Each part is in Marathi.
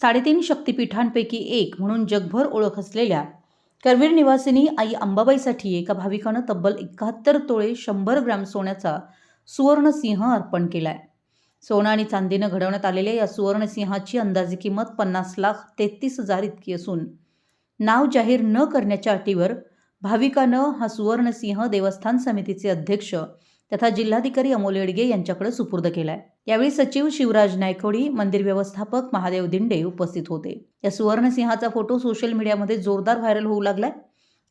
साडेतीन शक्तिपीठांपैकी एक म्हणून जगभर ओळख असलेल्या करवीर निवासिनी आई अंबाबाईसाठी एका भाविकानं तब्बल एकाहत्तर तोळे शंभर ग्रॅम सोन्याचा सुवर्णसिंह अर्पण केला आहे सोनं आणि चांदीनं घडवण्यात आलेल्या या सुवर्णसिंहाची अंदाजे किंमत पन्नास लाख तेहतीस हजार इतकी असून नाव जाहीर न करण्याच्या अटीवर भाविकानं हा सुवर्णसिंह देवस्थान समितीचे अध्यक्ष तथा जिल्हाधिकारी अमोल येडगे यांच्याकडे सुपूर्द केलाय. यावेळी सचिव शिवराज नायकोडी मंदिर व्यवस्थापक महादेव दिंडे उपस्थित होते. या सुवर्णसिंहाचा फोटो सोशल मीडियामध्ये जोरदार व्हायरल होऊ लागलाय.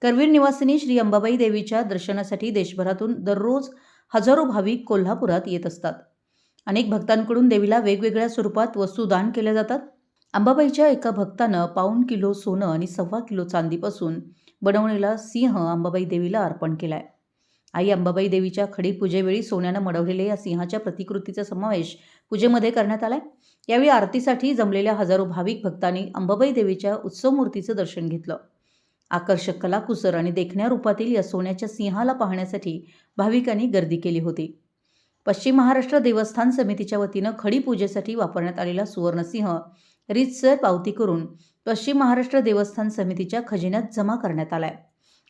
करवीर निवासिनी श्री अंबाबाई देवीच्या दर्शनासाठी देशभरातून दररोज हजारो भाविक कोल्हापुरात येत असतात. अनेक भक्तांकडून देवीला वेगवेगळ्या स्वरूपात वस्तू दान केल्या जातात. अंबाबाईच्या एका भक्तानं पाऊण किलो सोनं आणि सव्वा किलो चांदीपासून बनवलेला सिंह अंबाबाई देवीला अर्पण केलाय. आई अंबाबाई देवीच्या खडी पूजेवेळी सोन्यानं मडवलेल्या या सिंहाच्या प्रतिकृतीचा समावेश पूजेमध्ये करण्यात आलाय. यावेळी आरतीसाठी जमलेल्या हजारो भाविक भक्तांनी अंबाबाई देवीच्या उत्सव मूर्तीचं दर्शन घेतलं. आकर्षक कलाकुसर आणि देखण्या रूपातील या सोन्याच्या सिंहाला पाहण्यासाठी भाविकांनी गर्दी केली होती. पश्चिम महाराष्ट्र देवस्थान समितीच्या वतीनं खडी पूजेसाठी वापरण्यात आलेला सुवर्णसिंह रीतसर पावती करून पश्चिम महाराष्ट्र देवस्थान समितीच्या खजिन्यात जमा करण्यात आलाय.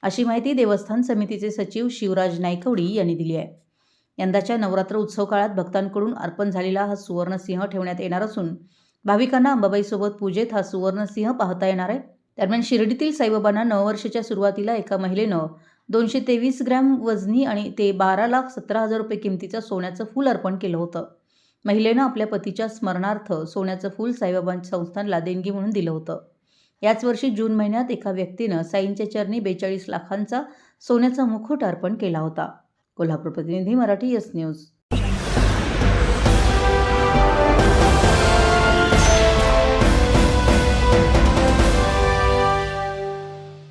अशी माहिती देवस्थान समितीचे सचिव शिवराज नायकवडी यांनी दिली आहे. यंदाच्या नवरात्र उत्सव काळात भक्तांकडून अर्पण झालेला हा सुवर्णसिंह ठेवण्यात येणार असून भाविकांना अंबाबाईसोबत पूजेत हा सुवर्णसिंह पाहता येणार आहे. दरम्यान शिर्डीतील साईबाबांना नववर्षाच्या सुरुवातीला एका महिलेनं दोनशे तेवीस ग्रॅम वजनी आणि ते बारा लाख सतरा हजार रुपये किमतीचं सोन्याचं फूल अर्पण केलं होतं. महिलेनं आपल्या पतीच्या स्मरणार्थ सोन्याचं फूल साईबाबांच्या संस्थानला देणगी म्हणून दिलं होतं. याच वर्षी जून महिन्यात एका व्यक्तीनं साईंच्या चरणी बेचाळीस लाखांचा सोन्याचा मुकुट अर्पण केला होता. कोल्हापूर प्रतिनिधी मराठी यस न्यूज.